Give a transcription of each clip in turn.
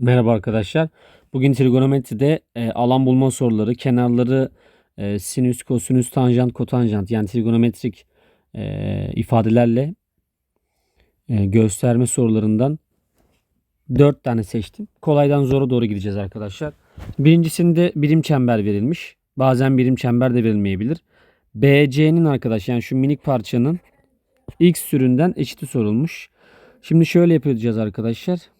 Merhaba arkadaşlar. Bugün trigonometride e, alan bulma soruları, kenarları e, sinüs, kosinüs, tanjant, kotanjant yani trigonometrik e, ifadelerle e, gösterme sorularından 4 tane seçtim. Kolaydan zora doğru gideceğiz arkadaşlar. Birincisinde birim çember verilmiş. Bazen birim çember de verilmeyebilir. BC'nin arkadaş yani şu minik parçanın x süründen eşiti sorulmuş. Şimdi şöyle yapacağız arkadaşlar.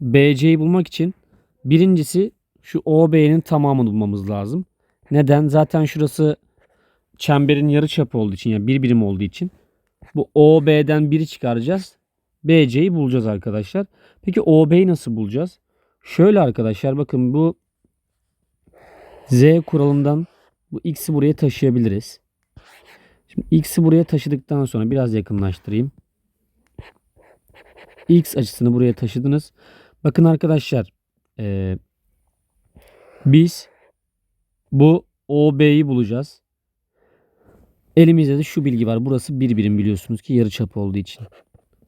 BC'yi bulmak için birincisi şu OB'nin tamamını bulmamız lazım. Neden? Zaten şurası çemberin yarı çapı olduğu için yani bir birim olduğu için bu OB'den biri çıkaracağız. BC'yi bulacağız arkadaşlar. Peki OB'yi nasıl bulacağız? Şöyle arkadaşlar bakın bu Z kuralından bu x'i buraya taşıyabiliriz. Şimdi x'i buraya taşıdıktan sonra biraz yakınlaştırayım. X açısını buraya taşıdınız. Bakın arkadaşlar eee, biz bu OB'yi bulacağız. Elimizde de şu bilgi var. Burası bir birim biliyorsunuz ki yarıçap olduğu için.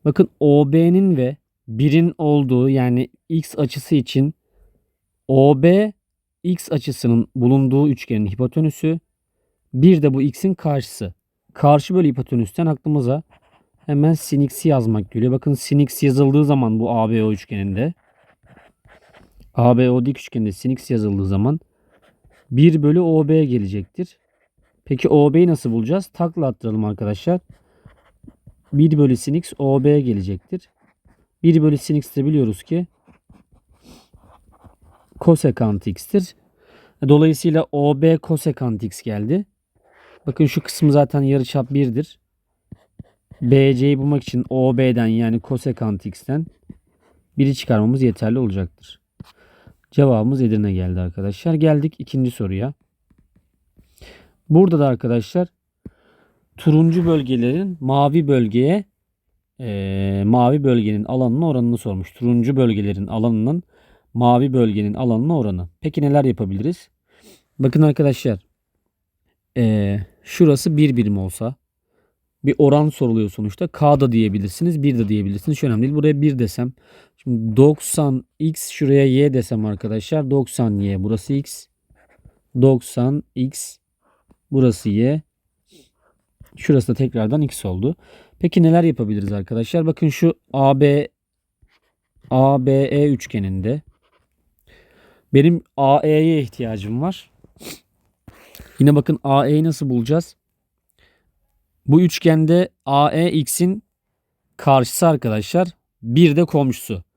Bakın OB'nin ve birin olduğu yani X açısı için OB X açısının bulunduğu üçgenin hipotenüsü bir de bu X'in karşısı. Karşı bölü hipotenüsten aklımıza hemen sin x'i yazmak geliyor. Bakın sin x yazıldığı zaman bu ABO üçgeninde ABO dik üçgeninde sin x yazıldığı zaman 1 bölü OB gelecektir. Peki OB'yi nasıl bulacağız? Takla attıralım arkadaşlar. 1 bölü sin x OB gelecektir. 1 bölü sin x de biliyoruz ki kosekant x'tir. Dolayısıyla OB kosekant x geldi. Bakın şu kısım zaten yarıçap 1'dir. BC'yi bulmak için OB'den yani kosekant x'ten biri çıkarmamız yeterli olacaktır. Cevabımız Edirne geldi arkadaşlar. Geldik ikinci soruya. Burada da arkadaşlar turuncu bölgelerin mavi bölgeye eee, mavi bölgenin alanının oranını sormuş. Turuncu bölgelerin alanının mavi bölgenin alanına oranı. Peki neler yapabiliriz? Bakın arkadaşlar eee, şurası bir birim olsa bir oran soruluyor sonuçta. K da diyebilirsiniz. 1 de diyebilirsiniz. Hiç önemli değil. Buraya 1 desem. Şimdi 90x şuraya y desem arkadaşlar. 90y burası x. 90x burası y. Şurası da tekrardan x oldu. Peki neler yapabiliriz arkadaşlar? Bakın şu AB ABE üçgeninde benim AE'ye ihtiyacım var. Yine bakın AE'yi nasıl bulacağız? Bu üçgende AE x'in karşısı arkadaşlar. Bir de komşusu.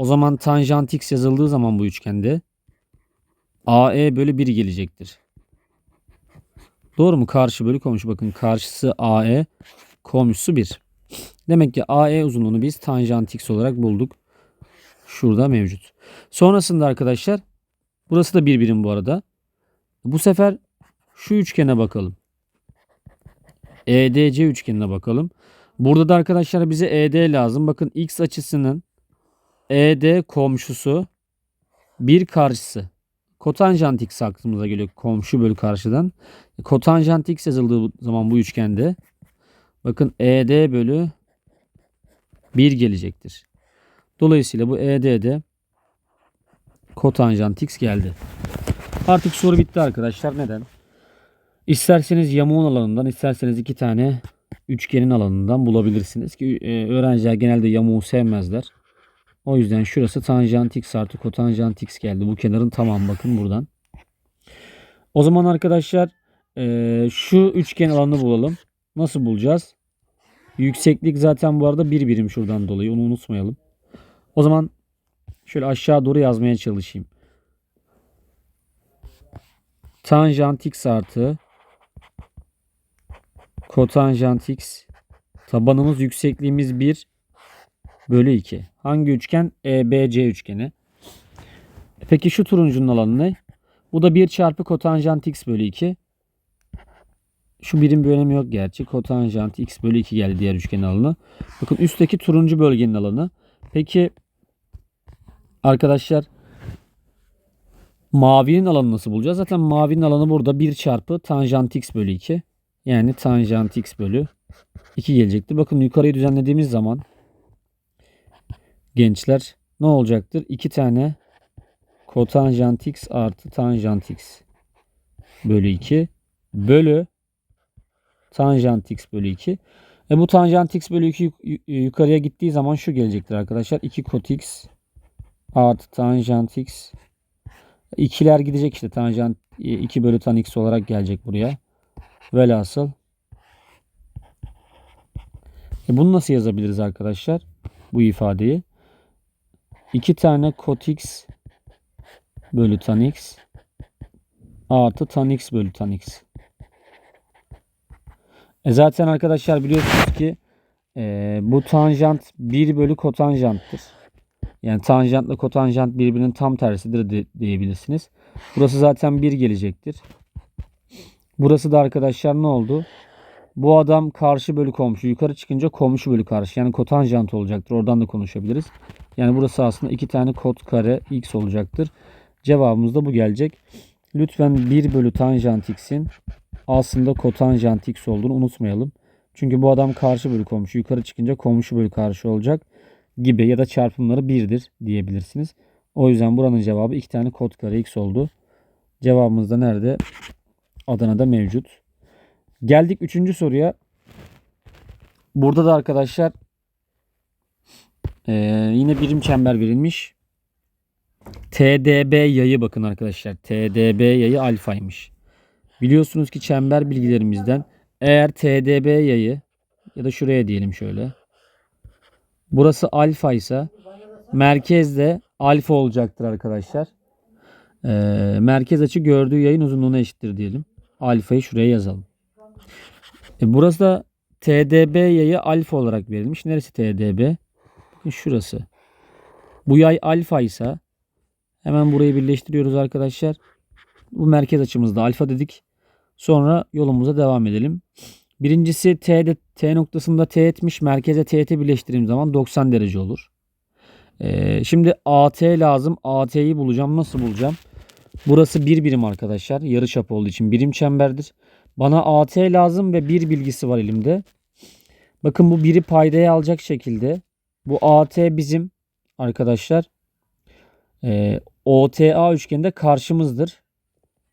O zaman tanjant x yazıldığı zaman bu üçgende AE bölü 1 gelecektir. Doğru mu? Karşı bölü komşu. Bakın karşısı AE, komşusu 1. Demek ki AE uzunluğunu biz tanjant x olarak bulduk. Şurada mevcut. Sonrasında arkadaşlar burası da bir birim bu arada. Bu sefer şu üçgene bakalım. EDC üçgenine bakalım. Burada da arkadaşlar bize ED lazım. Bakın x açısının ED komşusu bir karşısı. Kotanjant x aklımıza geliyor komşu bölü karşıdan. Kotanjant x yazıldığı zaman bu üçgende bakın ED bölü 1 gelecektir. Dolayısıyla bu ED'de kotanjant x geldi. Artık soru bitti arkadaşlar. Neden? İsterseniz yamuğun alanından, isterseniz iki tane üçgenin alanından bulabilirsiniz ki e, öğrenciler genelde yamuğu sevmezler. O yüzden şurası tanjant x artı kotanjant x geldi. Bu kenarın tamamı bakın buradan. O zaman arkadaşlar e, şu üçgen alanını bulalım. Nasıl bulacağız? Yükseklik zaten bu arada bir birim şuradan dolayı onu unutmayalım. O zaman şöyle aşağı doğru yazmaya çalışayım. Tanjant x artı kotanjant x tabanımız yüksekliğimiz 1 bölü 2. Hangi üçgen? EBC üçgeni. Peki şu turuncunun alanı ne? Bu da 1 çarpı kotanjant x bölü 2. Şu birim bir önemi yok gerçi. Kotanjant x bölü 2 geldi diğer üçgenin alanı. Bakın üstteki turuncu bölgenin alanı. Peki arkadaşlar mavinin alanı nasıl bulacağız? Zaten mavinin alanı burada 1 çarpı tanjant x bölü 2. Yani tanjant x bölü 2 gelecekti. Bakın yukarıyı düzenlediğimiz zaman gençler ne olacaktır? 2 tane kotanjant x artı tanjant x bölü 2 bölü tanjant x bölü 2. E bu tanjant x bölü 2 yuk- yu- yukarıya gittiği zaman şu gelecektir arkadaşlar. 2 kot x artı tanjant x. İkiler gidecek işte tanjant 2 bölü tan x olarak gelecek buraya. Velhasıl. E bunu nasıl yazabiliriz arkadaşlar? Bu ifadeyi. 2 tane kot x bölü tan x artı tan x bölü tan x. E zaten arkadaşlar biliyorsunuz ki e, bu tanjant 1 bölü kotanjanttır. Yani tanjantla kotanjant birbirinin tam tersidir de, diyebilirsiniz. Burası zaten 1 gelecektir. Burası da arkadaşlar ne oldu? Bu adam karşı bölü komşu. Yukarı çıkınca komşu bölü karşı. Yani kotanjant olacaktır. Oradan da konuşabiliriz. Yani burası aslında iki tane kot kare x olacaktır. Cevabımız da bu gelecek. Lütfen 1 bölü tanjant x'in aslında kotanjant x olduğunu unutmayalım. Çünkü bu adam karşı bölü komşu. Yukarı çıkınca komşu bölü karşı olacak gibi ya da çarpımları 1'dir diyebilirsiniz. O yüzden buranın cevabı iki tane kot kare x oldu. Cevabımız da nerede? Adana'da mevcut. Geldik üçüncü soruya. Burada da arkadaşlar yine birim çember verilmiş. TDB yayı bakın arkadaşlar. TDB yayı alfaymış. Biliyorsunuz ki çember bilgilerimizden eğer TDB yayı ya da şuraya diyelim şöyle. Burası alfa ise merkezde alfa olacaktır arkadaşlar. Ee, merkez açı gördüğü yayın uzunluğuna eşittir diyelim. Alfayı şuraya yazalım. E, burası da TDB yayı alfa olarak verilmiş. Neresi TDB? Bakın şurası. Bu yay alfa ise hemen burayı birleştiriyoruz arkadaşlar. Bu merkez açımızda alfa dedik. Sonra yolumuza devam edelim. Birincisi T'de T noktasında T etmiş. Merkeze T'ye birleştirdiğim zaman 90 derece olur. Ee, şimdi AT lazım. AT'yi bulacağım. Nasıl bulacağım? Burası bir birim arkadaşlar. Yarı çap olduğu için birim çemberdir. Bana AT lazım ve bir bilgisi var elimde. Bakın bu biri paydaya alacak şekilde. Bu AT bizim arkadaşlar. Ee, OTA üçgeninde karşımızdır.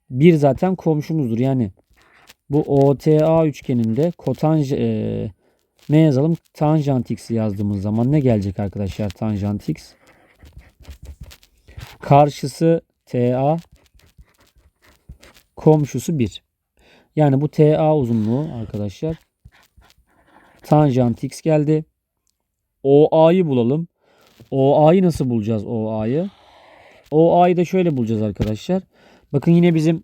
Bir zaten komşumuzdur. Yani bu OTA üçgeninde kotanj e, ne yazalım? Tanjant x yazdığımız zaman ne gelecek arkadaşlar? Tanjant x. Karşısı TA komşusu 1. Yani bu TA uzunluğu arkadaşlar tanjant x geldi. OA'yı bulalım. OA'yı nasıl bulacağız OA'yı? OA'yı da şöyle bulacağız arkadaşlar. Bakın yine bizim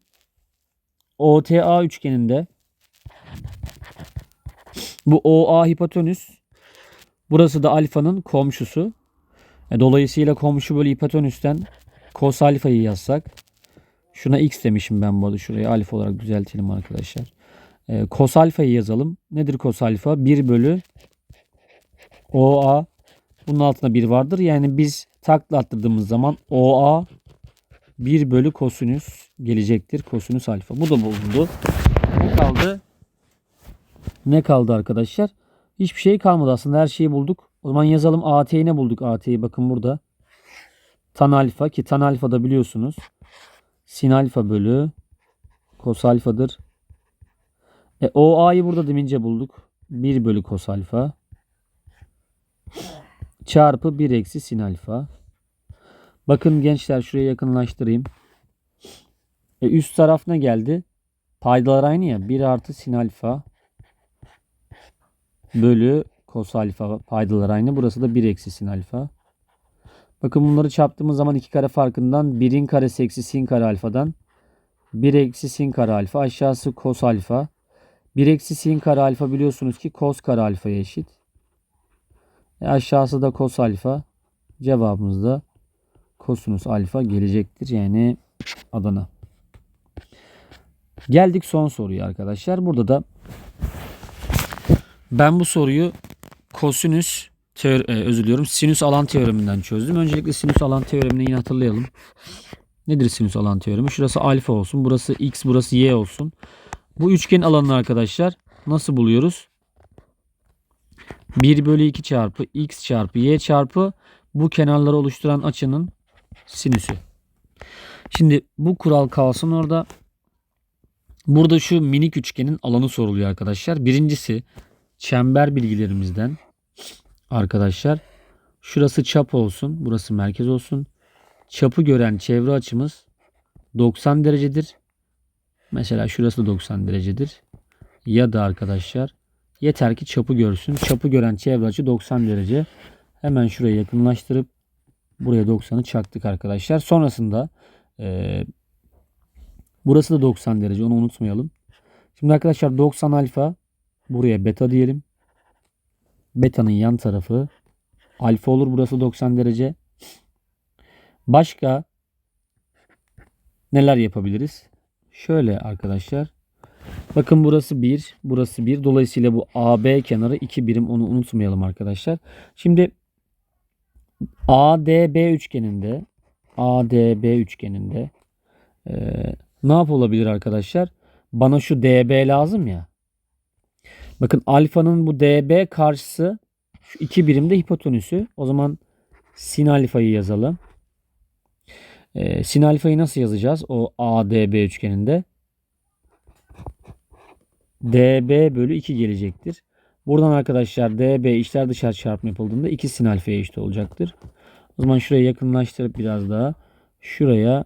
OTA üçgeninde bu OA hipotenüs burası da alfanın komşusu. E, dolayısıyla komşu bölü hipotenüsten kos alfayı yazsak şuna x demişim ben bu arada şurayı alfa olarak düzeltelim arkadaşlar. E, kos alfayı yazalım. Nedir kos alfa? 1 bölü OA bunun altında 1 vardır. Yani biz takla attırdığımız zaman OA 1 bölü kosinüs gelecektir. Kosinüs alfa. Bu da bulundu. Ne kaldı? Ne kaldı arkadaşlar? Hiçbir şey kalmadı aslında. Her şeyi bulduk. O zaman yazalım AT'yi ne bulduk? AT'yi bakın burada. Tan alfa ki tan alfa da biliyorsunuz. Sin alfa bölü kos alfadır. E, OA'yı burada demince bulduk. 1 bölü kos alfa. Çarpı 1 eksi sin alfa. Bakın gençler şuraya yakınlaştırayım. E, üst taraf ne geldi? Paydalar aynı ya. 1 artı sin alfa bölü kos alfa paydalar aynı. Burası da 1 eksi sin alfa. Bakın bunları çarptığımız zaman iki kare farkından 1'in karesi eksi sin kare alfadan 1 eksi sin kare alfa aşağısı kos alfa. 1 eksi sin kare alfa biliyorsunuz ki kos kare alfaya eşit. E aşağısı da kos alfa. Cevabımız da kosinüs alfa gelecektir. Yani Adana. Geldik son soruya arkadaşlar. Burada da ben bu soruyu kosinüs teor- e, özür diliyorum sinüs alan teoreminden çözdüm. Öncelikle sinüs alan teoremini yine hatırlayalım. Nedir sinüs alan teoremi? Şurası alfa olsun. Burası x, burası y olsun. Bu üçgenin alanını arkadaşlar nasıl buluyoruz? 1 bölü 2 çarpı x çarpı y çarpı bu kenarları oluşturan açının sinüsü. Şimdi bu kural kalsın orada. Burada şu minik üçgenin alanı soruluyor arkadaşlar. Birincisi çember bilgilerimizden arkadaşlar. Şurası çap olsun. Burası merkez olsun. Çapı gören çevre açımız 90 derecedir. Mesela şurası da 90 derecedir. Ya da arkadaşlar yeter ki çapı görsün. Çapı gören çevre açı 90 derece. Hemen şuraya yakınlaştırıp buraya 90'ı çaktık arkadaşlar. Sonrasında eee burası da 90 derece. Onu unutmayalım. Şimdi arkadaşlar 90 alfa buraya beta diyelim. Beta'nın yan tarafı alfa olur. Burası 90 derece. Başka neler yapabiliriz? Şöyle arkadaşlar. Bakın burası 1, burası 1. Dolayısıyla bu AB kenarı 2 birim onu unutmayalım arkadaşlar. Şimdi ADB üçgeninde ADB üçgeninde eee, ne yapılabilir arkadaşlar? Bana şu DB lazım ya. Bakın alfanın bu DB karşısı şu iki birimde hipotenüsü. O zaman sin alfayı yazalım. Ee, sin alfayı nasıl yazacağız? O ADB üçgeninde. DB bölü 2 gelecektir. Buradan arkadaşlar DB içler dışarı çarpma yapıldığında 2 sin alfaya eşit olacaktır. O zaman şuraya yakınlaştırıp biraz daha şuraya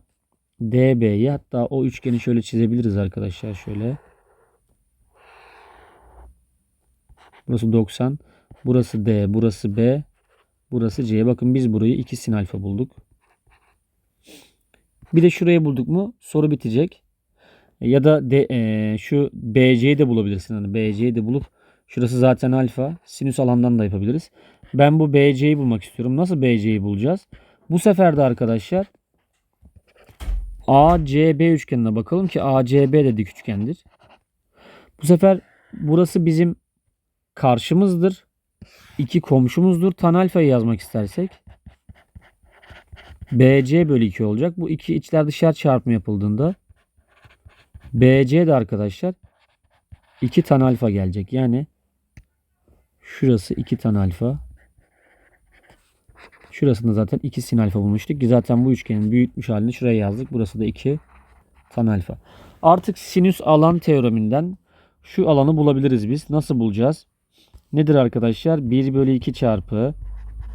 DB'yi hatta o üçgeni şöyle çizebiliriz arkadaşlar şöyle. Burası 90. Burası D, burası B, burası C. Bakın biz burayı 2 sin alfa bulduk. Bir de şurayı bulduk mu soru bitecek. Ya da de, e, şu BC'yi de bulabilirsin. Hani BC'yi de bulup şurası zaten alfa. Sinüs alandan da yapabiliriz. Ben bu BC'yi bulmak istiyorum. Nasıl BC'yi bulacağız? Bu sefer de arkadaşlar ACB üçgenine bakalım ki ACB de dik üçgendir. Bu sefer burası bizim karşımızdır. İki komşumuzdur. Tan alfayı yazmak istersek BC bölü 2 olacak. Bu iki içler dışarı çarpımı yapıldığında BC de arkadaşlar 2 tan alfa gelecek. Yani şurası 2 tan alfa. Şurasında zaten 2 sin alfa bulmuştuk zaten bu üçgenin büyütmüş halini şuraya yazdık. Burası da 2 tan alfa. Artık sinüs alan teoreminden şu alanı bulabiliriz biz. Nasıl bulacağız? Nedir arkadaşlar? 1 bölü 2 çarpı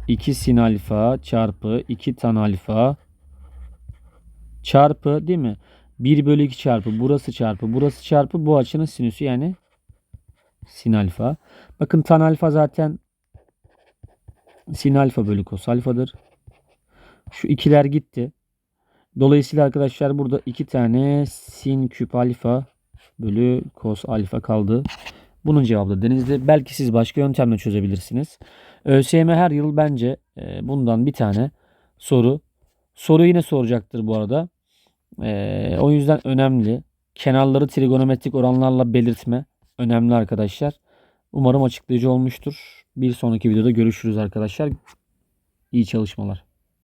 2 sin alfa çarpı 2 tan alfa çarpı değil mi? 1 bölü 2 çarpı burası çarpı burası çarpı bu açının sinüsü yani sin alfa. Bakın tan alfa zaten sin alfa bölü kos alfadır. Şu ikiler gitti. Dolayısıyla arkadaşlar burada iki tane sin küp alfa bölü kos alfa kaldı. Bunun cevabı da denizde. Belki siz başka yöntemle çözebilirsiniz. ÖSYM her yıl bence e, bundan bir tane soru. Soru yine soracaktır bu arada. E, o yüzden önemli. Kenarları trigonometrik oranlarla belirtme önemli arkadaşlar. Umarım açıklayıcı olmuştur. Bir sonraki videoda görüşürüz arkadaşlar. İyi çalışmalar.